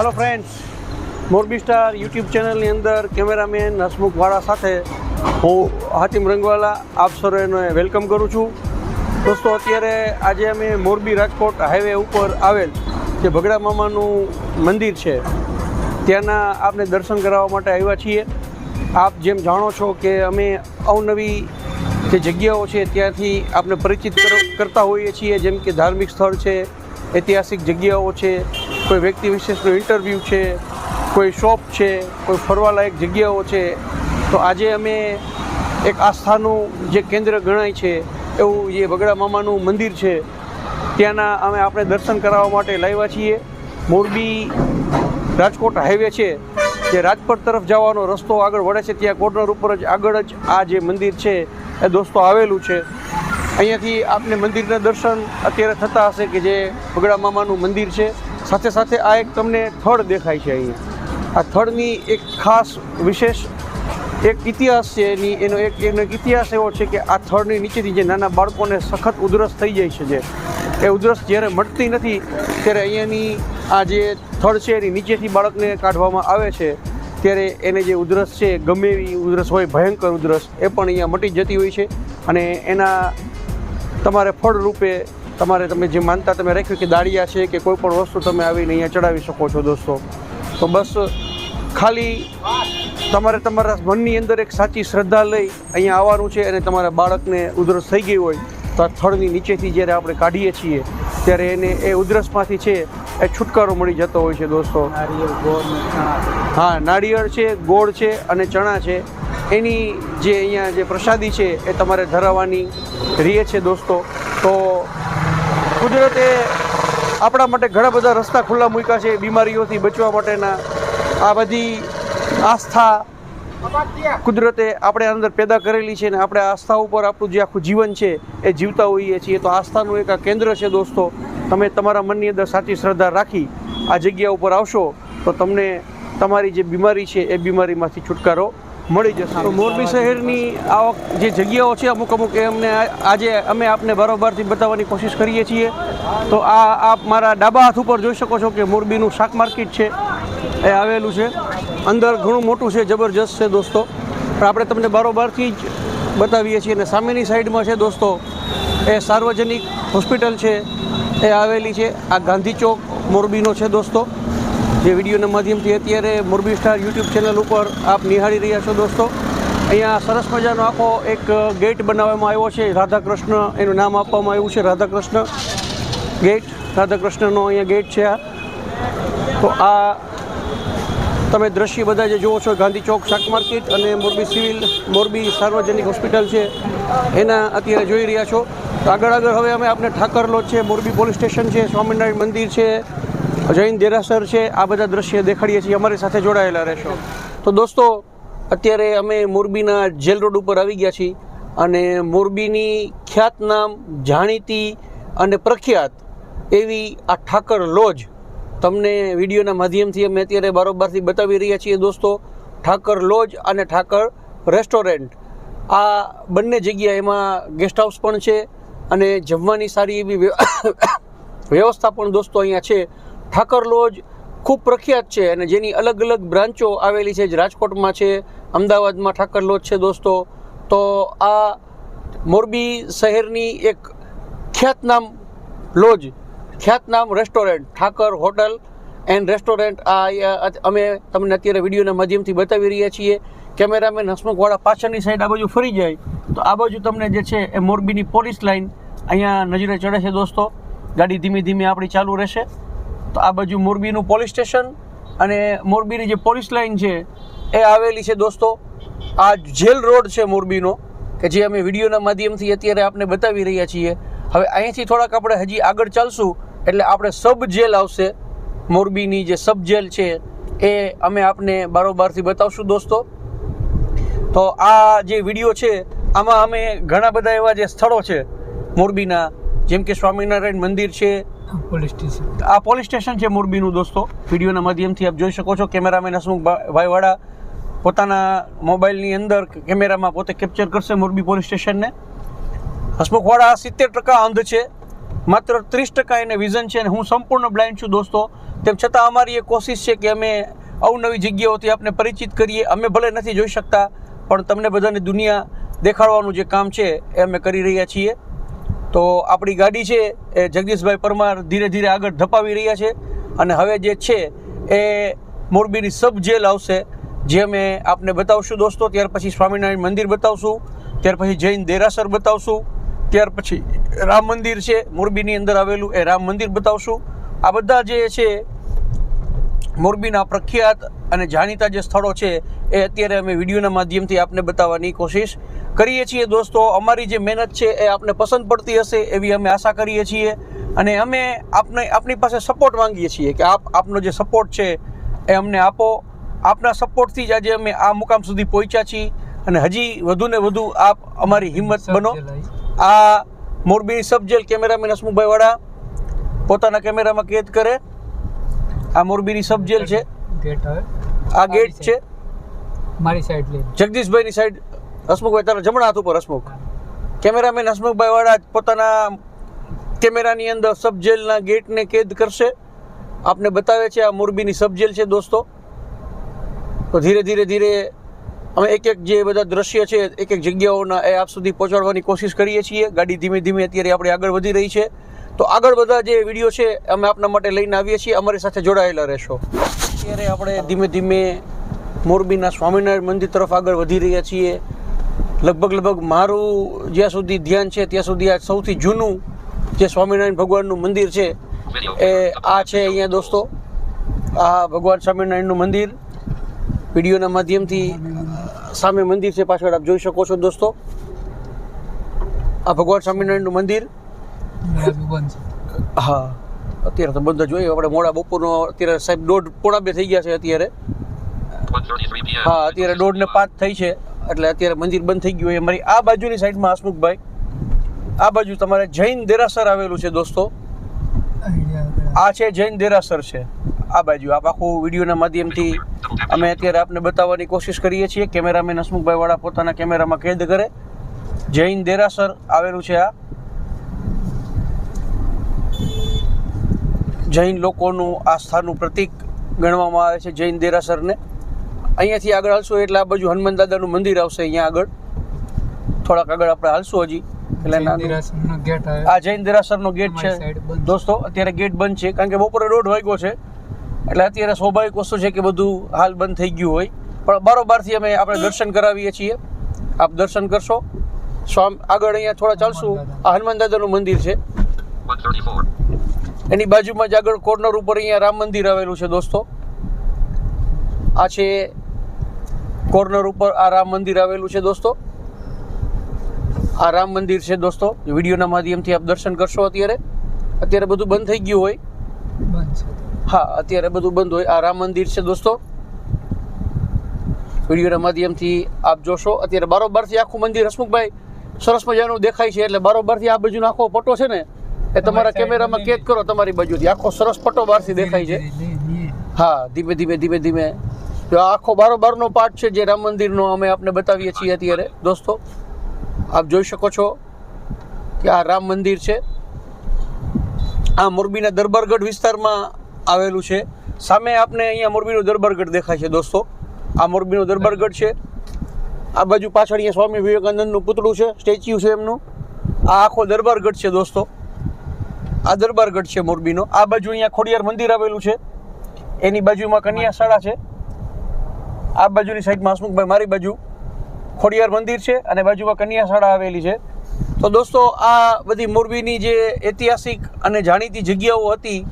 Hello friends Morbi star YouTube ચેનલની અંદર cameraman Hasmukh સાથે હું હાતિમ રંગવાલા આપ સર્વેને વેલકમ કરું છું. દોસ્તો, અત્યારે આજે અમે મોરબી રાજકોટ હાઈવે ઉપર આવેલ જે ભગડા મામાનું મંદિર છે. ત્યાંના આપને દર્શન કરાવવા માટે આવ્યા છીએ. આપ જેમ જાણો છો કે અમે અવનવી જે જગ્યાઓ છે ત્યાંથી આપને પરિચિત કર- કરતા હોઈએ છીએ, જેમ કે ધાર્મિક સ્થળ છે, ઐતિહાસિક જગ્યાઓ છે કોઈ વ્યક્તિ વિશેષનું ઇન્ટરવ્યૂ છે, કોઈ શોપ છે, કોઈ ફરવાલાયક જગ્યાઓ છે, તો આજે અમે એક આસ્થાનું જે કેન્દ્ર ગણાય છે, એવું જે બગડા મામાનું મંદિર છે, ત્યાંના અમે આપણે દર્શન કરાવવા માટે લાવ્યા છીએ. મોરબી રાજકોટ હાઈવે છે, જે રાજકોટ તરફ જવાનો રસ્તો આગળ વળે છે, ત્યાં કોર્નર ઉપર જ આગળ જ આ જે મંદિર છે, એ દોસ્તો આવેલું છે. અહીંયાથી આપને મંદિરના દર્શન અત્યારે થતા હશે કે જે બગડા મામાનું મંદિર છે. સાથે સાથે આ એક તમને થડ દેખાય છે અહીંયા આ થડની એક ખાસ વિશેષ એક ઇતિહાસ છે એની, એનો એક, એનો ઇતિહાસ એવો છે કે આ થડની નીચેથી જે નાના બાળકોને સખત ઉધરસ થઈ જાય છે જે. એ ઉધરસ જ્યારે મળતી નથી, ત્યારે અહીંયાની આ જે થડ છે એની નીચેથી બાળકને કાઢવામાં આવે છે, ત્યારે એને જે ઉધરસ છે, ગમે એવી ઉધરસ હોય, ભયંકર ઉધરસ, એ પણ અહીંયા મટી જતી હોય છે. અને એના તમારે ફળ રૂપે તમારે તમે જે માનતા તમે રાખ્યું કે દાળિયા છે કે કોઈ પણ વસ્તુ તમે આવીને અહીંયા ચડાવી શકો છો દોસ્તો. તો બસ ખાલી તમારે તમારા મનની અંદર એક સાચી શ્રદ્ધા લઈ અહીંયા આવવાનું છે અને તમારા બાળકને ઉધરસ થઈ ગઈ હોય તો આ થળની નીચેથી જ્યારે આપણે કાઢીએ છીએ ત્યારે એને એ ઉધરસમાંથી છે એ છુટકારો મળી જતો હોય છે દોસ્તો. હા નાળિયેર છે ગોળ છે અને ચણા છે. એની જે અહીંયા જે પ્રસાદી છે એ તમારે ધરાવવાની રીએ છે દોસ્તો. તો કુદરતે આપણા માટે ઘણા બધા રસ્તા ખુલ્લા મૂક્યા છે, બીમારીઓથી બચવા માટેના. આ બધી આસ્થા કુદરતે આપણે અંદર પેદા કરેલી છે ને આપણે આસ્થા ઉપર આપણું જે આખું જીવન છે એ જીવતા હોઈએ છીએ. તો આસ્થાનું એક આ કેન્દ્ર છે દોસ્તો. તમે તમારા મનની અંદર સાચી શ્રદ્ધા રાખી આ જગ્યા ઉપર આવશો તો તમને તમારી જે બીમારી છે એ બીમારીમાંથી છુટકારો મળી જશે. તો મોરબી શહેરની આ જે જગ્યાઓ છે, અમુક અમુક એ અમને આજે અમે આપને બરોબરથી બતાવવાની કોશિશ કરીએ છીએ. તો આ આપ મારા ડાબા હાથ ઉપર જોઈ શકો છો કે મોરબીનું શાક માર્કેટ છે, એ આવેલું છે. અંદર ઘણું મોટું છે, જબરજસ્ત છે દોસ્તો. પણ આપણે તમને બારોબારથી જ બતાવીએ છીએ અને સામેની સાઈડમાં છે દોસ્તો, એ સાર્વજનિક હોસ્પિટલ છે, એ આવેલી છે. આ ગાંધી ચોક મોરબીનો છે દોસ્તો. જે વિડીયોના માધ્યમથી અત્યારે મોરબી સ્ટાર યુટ્યુબ ચેનલ ઉપર આપ નિહાળી રહ્યા છો દોસ્તો. અહીંયા સરસ મજાનો આખો એક ગેટ બનાવવામાં આવ્યો છે. રાધાકૃષ્ણ એનું નામ આપવામાં આવ્યું છે, રાધાકૃષ્ણ ગેટ. રાધાકૃષ્ણનો અહીંયા ગેટ છે આ. તો આ તમે દ્રશ્ય બધા જે જુઓ છો, ગાંધી ચોક, શાક માર્કેટ અને મોરબી સિવિલ, મોરબી સાર્વજનિક હોસ્પિટલ છે. એના અત્યારે જોઈ રહ્યા છો. તો આગળ આગળ હવે અમે આપણે ઠાકર લોજ છે, મોરબી પોલીસ સ્ટેશન છે, સ્વામિનારાયણ મંદિર છે જૈન દેરાસર છે, આ બધા દ્રશ્ય દેખાડીએ છીએ, અમારી સાથે જોડાયેલા રહેશો. તો દોસ્તો, અત્યારે અમે મોરબીના જેલ રોડ ઉપર આવી ગયા છીએ અને મોરબીની ખ્યાતનામ જાણીતી અને પ્રખ્યાત એવી આ ઠાકર લોજ તમને વિડીયોના માધ્યમથી અમે અત્યારે બારોબારથી બતાવી રહ્યા છીએ. દોસ્તો, ઠાકર લોજ અને ઠાકર રેસ્ટોરન્ટ, આ બંને જગ્યા એમાં ગેસ્ટ હાઉસ પણ છે અને જમવાની સારી એવી વ્યવસ્થા પણ દોસ્તો અહીંયા છે. ઠાકર લોજ ખૂબ પ્રખ્યાત છે અને જેની અલગ અલગ બ્રાન્ચો આવેલી છે, જે રાજકોટમાં છે, અમદાવાદમાં ઠાકર લોજ છે દોસ્તો. તો આ મોરબી શહેરની એક ખ્યાતનામ લોજ, ખ્યાતનામ restaurant, Thakar hotel and restaurant. આ અમે તમને અત્યારે વિડીયોના માધ્યમથી બતાવી રહ્યા છીએ. કેમેરામેન હસમુખવાળા પાછળની સાઈડ આ બાજુ ફરી જાય, તો આ બાજુ તમને જે છે એ મોરબીની પોલીસ લાઈન અહીંયા નજરે ચડે છે દોસ્તો. ગાડી ધીમે ધીમે આપણી ચાલુ રહેશે. તો આ બાજુ મોરબીનું પોલીસ સ્ટેશન અને મોરબીની જે પોલીસ લાઈન છે એ આવેલી છે દોસ્તો. આ જેલ રોડ છે મોરબીનો, કે જે અમે વિડીયોના માધ્યમથી અત્યારે આપને બતાવી રહ્યા છીએ. હવે અહીંથી થોડાક આપણે હજી આગળ ચાલશું, એટલે આપણે સબ જેલ આવશે. મોરબીની જે સબ જેલ છે એ અમે આપને બારોબારથી બતાવશું દોસ્તો. તો આ જે વીડિયો છે, આમાં અમે ઘણા બધા એવા જે સ્થળો છે મોરબીના, જેમ કે સ્વામિનારાયણ મંદિર છે આ પોલીસ સ્ટેશન છે મોરબીનું દોસ્તો. વિડીયોના માધ્યમથી આપ જોઈ શકો છો. કેમેરામેન હસમુખ ભાઈવાળા પોતાના મોબાઈલની અંદર કેમેરામાં પોતે કેપ્ચર કરશે મોરબી પોલીસ સ્ટેશનને. હસમુખવાળા સિત્તેર ટકા અંધ છે. માત્ર ત્રીસ ટકા એને વિઝન છે અને હું સંપૂર્ણ બ્લાઇન્ડ છું દોસ્તો. તેમ છતાં અમારી એ કોશિશ છે કે અમે અવનવી જગ્યાઓથી આપને પરિચિત કરીએ. અમે ભલે નથી જોઈ શકતા, પણ તમને બધાને દુનિયા દેખાડવાનું જે કામ છે એ અમે કરી રહ્યા છીએ. તો આપણી ગાડી છે એ જગદીશભાઈ પરમાર ધીરે ધીરે આગળ ધપાવી રહ્યા છે અને હવે જે છે એ મોરબીની સબ જેલ આવશે, જે અમે આપને બતાવશું દોસ્તો. ત્યાર પછી સ્વામિનારાયણ મંદિર બતાવશું, ત્યાર પછી જૈન દેરાસર બતાવશું, ત્યાર પછી રામ મંદિર છે, મોરબીની અંદર આવેલું એ રામ મંદિર બતાવશું. આ બધા જે છે મોરબીના પ્રખ્યાત અને જાણીતા જે સ્થળો છે એ અત્યારે અમે વિડીયોના માધ્યમથી આપને બતાવવાની કોશિશ કરીએ છીએ દોસ્તો અમારી જે મહેનત છે એ આપને પસંદ પડતી હશે એવી અમે આશા કરીએ છીએ. અને અમે આપને આપની પાસે સપોર્ટ માંગીએ છીએ કે આપ આપનો જે સપોર્ટ છે એ અમને આપો. આપના સપોર્ટથી જ આજે અમે આ મુકામ સુધી પહોંચ્યા છીએ. અને હજી વધુ ને વધુ આપ અમારી હિંમત બનો. આ મોરબીની સબજેલ કેમેરામેન હસમુખભાઈ વાળા પોતાના કેમેરામાં કેદ કરે. આ મોરબીની સબ જેલ છે. ગેટ આ ગેટ છે. મારી સાઈડ જગદીશભાઈની સાઈડ હસમુખભાઈ તારા જમણા હાથ ઉપર હસમુખ. કેમેરામેન હસમુખભાઈ વાળા પોતાના કેમેરાની અંદર સબ જેલના ગેટને કેદ કરશે. આપને બતાવે છે આ મોરબીની સબ જેલ છે દોસ્તો. તો ધીરે ધીરે ધીરે અમે એક એક જે બધા દ્રશ્ય છે, એક એક જગ્યાઓના એ આપ સુધી પહોંચાડવાની કોશિશ કરીએ છીએ. ગાડી ધીમે ધીમે અત્યારે આપણે આગળ વધી રહી છે. તો આગળ બધા જે વીડિયો છે, અમે આપના માટે લઈને આવીએ છીએ. અમારી સાથે જોડાયેલા રહેશો. અત્યારે આપણે ધીમે ધીમે મોરબીના સ્વામિનારાયણ મંદિર તરફ આગળ વધી રહ્યા છીએ. લગભગ લગભગ મારું જ્યાં સુધી ધ્યાન છે ત્યાં સુધી આ સૌથી જૂનું જે સ્વામિનારાયણ ભગવાનનું મંદિર છે એ આ છે અહીંયા દોસ્તો. આ ભગવાન સ્વામિનારાયણનું મંદિર. વિડીયોના માધ્યમથી સામે મંદિર છે પાછળ આપ જોઈ શકો છો દોસ્તો. આ ભગવાન સ્વામિનારાયણનું મંદિર. હા અત્યારે તો બંધ જ હોય આપણે મોડા બપોરનો અત્યારે સાહેબ દોઢ પોણા બે થઈ ગયા છે અત્યારે. હા અત્યારે દોઢ ને પાંચ થઈ છે. એટલે અત્યારે મંદિર બંધ થઈ ગયું હોય. અમારી આ બાજુની સાઈડમાં હસમુખભાઈ. આ બાજુ તમારે જૈન દેરાસર આવેલું છે દોસ્તો. આ છે જૈન દેરાસર છે. આ બાજુ. આપ આખું વિડીયોના માધ્યમથી અમે અત્યારે આપને બતાવવાની કોશિશ કરીએ છીએ. કેમેરામેન હસમુખભાઈ વાળા પોતાના કેમેરામાં કેદ કરે. જૈન દેરાસર આવેલું છે આ. જૈન લોકોનું આસ્થાનું પ્રતીક ગણવામાં આવે છે જૈન દેરાસરને. અહીંયાથી આગળ હાલશું એટલે આ બાજુ હનુમાન દાદાનું મંદિર આવશે અહીંયા આગળ. થોડાક આગળ આપણે હાલશું હજી. એટલે આ જૈન દેરાસરનો ગેટ છે. દોસ્તો અત્યારે ગેટ બંધ છે કારણ કે બપોરે દોઢ વાગ્યો છે. એટલે અત્યારે સ્વાભાવિક વસ્તુ છે કે બધું હાલ બંધ થઈ ગયું હોય. પણ બારોબારથી અમે આપણે દર્શન કરાવીએ છીએ. આપ દર્શન કરશો. સ્વામ આગળ અહીંયા થોડા ચાલશું. આ હનુમાન દાદાનું મંદિર છે. એની બાજુમાં જ આગળ કોર્નર ઉપર અહીંયા રામ મંદિર આવેલું છે દોસ્તો. આ છે કોર્નર ઉપર આ રામ મંદિર આવેલું છે દોસ્તો. આ રામ મંદિર છે દોસ્તો. વિડીયોના માધ્યમથી આપ દર્શન કરશો અત્યારે. અત્યારે બધું બંધ થઈ ગયું હોય. હા અત્યારે બધું બંધ હોય. આ રામ મંદિર છે દોસ્તો. વિડીયોના માધ્યમથી આપ જોશો. અત્યારે બારોબારથી આખું મંદિર હસમુખભાઈ સરસ મજાનું દેખાય છે. એટલે બારોબારથી આ બાજુનો આખો પટ્ટો છે ને એ તમારા કેમેરામાં કેદ કરો તમારી બાજુથી. આખો સરસ પટ્ટો બહારથી દેખાય છે. હા ધીમે ધીમે ધીમે ધીમે. જો આખો બારોબારનો પાર્ટ છે જે રામ મંદિરનો અમે આપને બતાવીએ છીએ અત્યારે. દોસ્તો, આપ જોઈ શકો છો કે આ રામ મંદિર છે. આ મોરબીના દરબારગઢ વિસ્તારમાં આવેલું છે. સામે આપને અહીંયા મોરબીનો દરબારગઢ દેખાય છે, દોસ્તો. આ મોરબીનો દરબારગઢ છે. આ બાજુ પાછળ અહીંયા સ્વામી વિવેકાનંદનું પૂતળું છે, સ્ટેચ્યુ છે એમનું. આ આખો દરબારગઢ છે, દોસ્તો. આ દરબારગઢ છે મોરબીનો. આ બાજુ અહીંયા ખોડિયાર મંદિર આવેલું છે. એની બાજુમાં કન્યા શાળા છે. આ બાજુની સાઈડમાં હસમુખભાઈ મારી બાજુ ખોડિયાર મંદિર છે અને બાજુમાં કન્યા શાળા આવેલી છે. તો દોસ્તો, આ બધી મોરબીની જે ઐતિહાસિક અને જાણીતી જગ્યાઓ હતી,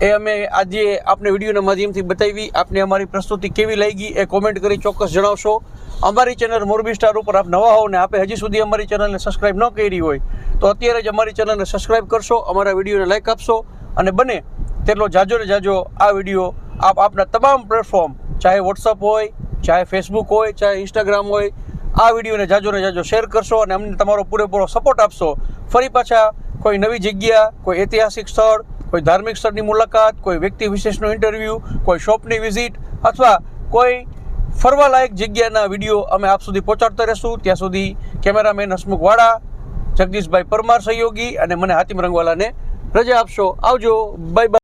એ અમે આજે આપને વિડીયોના માધ્યમથી બતાવી. આપને અમારી પ્રસ્તુતિ કેવી લાગી એ કોમેન્ટ કરી ચોક્કસ જણાવશો. અમારી ચેનલ મોરબી સ્ટાર ઉપર આપ નવા હો ને આપે હજી સુધી અમારી ચેનલને સબસ્ક્રાઇબ ન કરી હોય, તો અત્યારે જ અમારી ચેનલને સબસ્ક્રાઇબ કરશો, અમારા વિડીયોને લાઇક આપશો અને બને તેટલો જાજો ને જાજો આ વીડિયો આપ આપના તમામ પ્લેટફોર્મ ચાહે વોટ્સઅપ હોય, ચાહે ફેસબુક હોય, ચાહે ઇન્સ્ટાગ્રામ હોય, આ વિડીયોને જાજો ને જાજો શેર કરશો અને અમને તમારો પૂરેપૂરો સપોર્ટ આપશો. ફરી પાછા કોઈ નવી જગ્યા, કોઈ ઐતિહાસિક સ્થળ, કોઈ ધાર્મિક સ્થળની મુલાકાત, કોઈ વ્યક્તિ વિશેષનો ઇન્ટરવ્યૂ કોઈ શોપની વિઝિટ અથવા કોઈ ફરવાલાયક જગ્યાના વીડિયો અમે આપ સુધી પહોંચાડતા રહેશું. ત્યાં સુધી કેમેરામેન હસમુખ વાળા, જગદીશભાઈ પરમાર સહયોગી અને મને હાતિમ રંગવાલાને રજા આપશો. આવજો. Bye bye